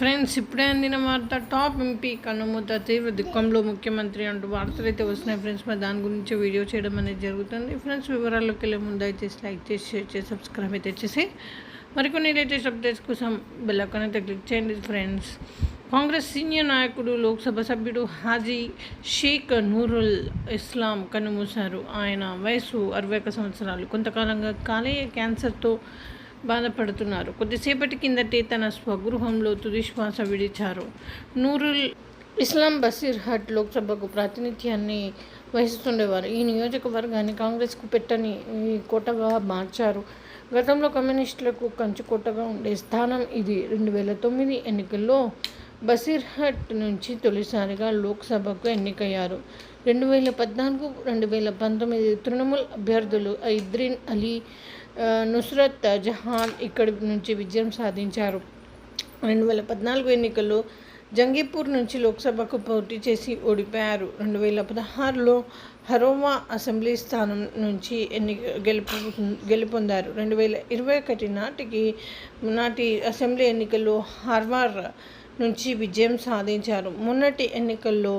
Friends ఇప్పుడే అందిన వార్త టాప్ ఎంపీ కన్నుమూత తీవ్ర దుఃఖంలో ముఖ్యమంత్రి అంటూ వార్తలు అయితే వస్తున్నాయి ఫ్రెండ్స్. మరి దాని గురించి వీడియో చేయడం అనేది జరుగుతుంది. ఫ్రెండ్స్ వివరాల్లోకి వెళ్ళే ముందు అయితే లైక్ చేసి షేర్ చేసి సబ్స్క్రైబ్ అయితే చేసి మరికొన్ని లేటెస్ట్ అప్డేట్స్ కోసం బెల్లైకాన్ అయితే క్లిక్ చేయండి ఫ్రెండ్స్. కాంగ్రెస్ సీనియర్ నాయకుడు లోక్సభ సభ్యుడు హాజీ షేక్ నూరుల్ ఇస్లాం కన్నుమూశారు. ఆయన వయసు అరవై ఒక సంవత్సరాలు. కొంతకాలంగా కాలేయ క్యాన్సర్తో బాధపడుతున్నారు. కొద్దిసేపటి కిందటే తన స్వగృహంలో తుదిశ్వాస విడిచారు. నూరుల్ ఇస్లాం బసీర్హట్ లోక్సభకు ప్రాతినిధ్యాన్ని వహిస్తుండేవారు. ఈ నియోజకవర్గాన్ని కాంగ్రెస్కు పెట్టని ఈ కోటగా మార్చారు. గతంలో కమ్యూనిస్టులకు కంచుకోటగా ఉండే స్థానం ఇది. రెండు వేల తొమ్మిది ఎన్నికల్లో బసిర్హట్ నుంచి తొలిసారిగా లోక్సభకు ఎన్నికయ్యారు. రెండు వేల పద్నాలుగు రెండు వేల పంతొమ్మిది తృణమూల్ అభ్యర్థులు ఐద్రిన్ అలీ నుస్రత్ జహాన్ ఇక్కడి నుంచి విజయం సాధించారు. రెండు వేల పద్నాలుగు ఎన్నికల్లో జంగీపూర్ నుంచి లోక్సభకు పోటీ చేసి ఓడిపోయారు. రెండు వేల పదహారులో హరోమా అసెంబ్లీ స్థానం నుంచి ఎన్ని గెలుపు గెలుపొందారు. రెండు వేల ఇరవై ఒకటి నాటికి నాటి అసెంబ్లీ ఎన్నికల్లో హార్వార్ నుంచి విజయం సాధించారు. మొన్నటి ఎన్నికల్లో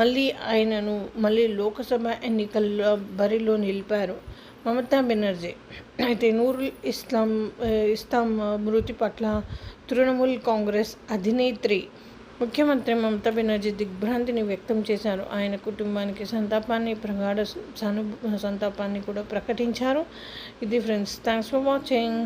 మళ్ళీ ఆయనను మళ్ళీ లోకసభ ఎన్నికల్లో బరిలో నిలిపారు మమతా బెనర్జీ. అయితే నూరుల్ ఇస్లాం ఇస్లాం మృతి పట్ల తృణమూల్ కాంగ్రెస్ అధినేత్రి ముఖ్యమంత్రి మమతా బెనర్జీ దిగ్భ్రాంతిని వ్యక్తం చేశారు. ఆయన కుటుంబానికి సంతాపాన్ని ప్రగాఢ సను సంతాపాన్ని కూడా ప్రకటించారు. ఇది ఫ్రెండ్స్ థ్యాంక్స్ ఫర్ వాచింగ్.